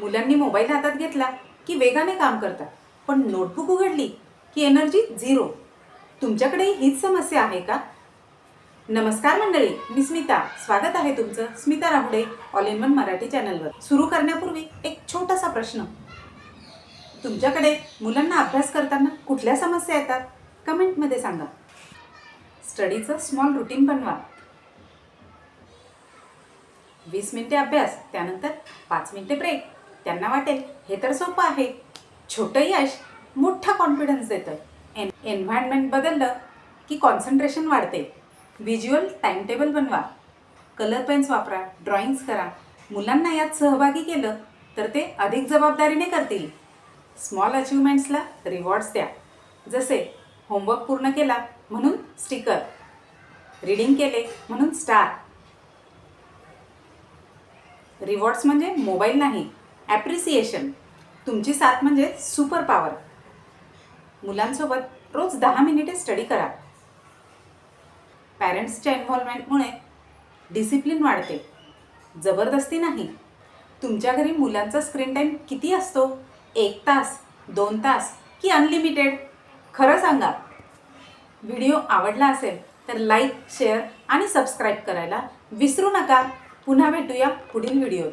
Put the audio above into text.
मुलांनी मोबाईल हातात घेतला की वेगाने काम करतात. पण नोटबुक उघडली की एनर्जी झिरो तुमच्याकडे हीच समस्या आहे का? नमस्कार मंडळी मी स्मिता. स्वागत आहे तुमचं Smita Rahude all in one Marathi चॅनलवर. सुरू करण्यापूर्वी एक छोटासा प्रश्न. तुमच्याकडे मुलांना अभ्यास करताना कुठल्या समस्या येतात? कमेंटमध्ये सांगा. स्टडीचं स्मॉल रुटीन बनवा. वीस मिनिटे अभ्यास त्यानंतर पाच मिनिटे ब्रेक त्यांना वाटेल. हे तर सोपं आहे. छोटं यश मोठा कॉन्फिडन्स देतं. एन एन्व्हायरमेंट बदललं की कॉन्सन्ट्रेशन वाढते. व्हिज्युअल टाईमटेबल बनवा. कलर पेन्स वापरा. ड्रॉइंग्स करा. मुलांना यात सहभागी केलं तर ते अधिक जबाबदारीने करतील. स्मॉल अचिव्हमेंट्सला रिवॉर्ड्स द्या. जसे होमवर्क पूर्ण केला म्हणून स्टिकर रीडिंग केले म्हणून स्टार रिवॉर्ड्स म्हणजे मोबाईल नाही. ॲप्रिसिएशन तुमची साथ म्हणजे सुपर पॉवर मुलांसोबत रोज दहा मिनिटे स्टडी करा. पॅरेंट्सच्या इन्व्हॉल्वमेंटमुळे डिसिप्लिन वाढते. जबरदस्ती नाही. तुमच्या घरी मुलांचा स्क्रीन टाईम किती असतो? एक तास दोन तास की अनलिमिटेड खरं सांगा. व्हिडिओ आवडला असेल तर लाईक शेअर आणि सबस्क्राईब करायला विसरू नका. पुन्हा भेटूया पुढील व्हिडिओत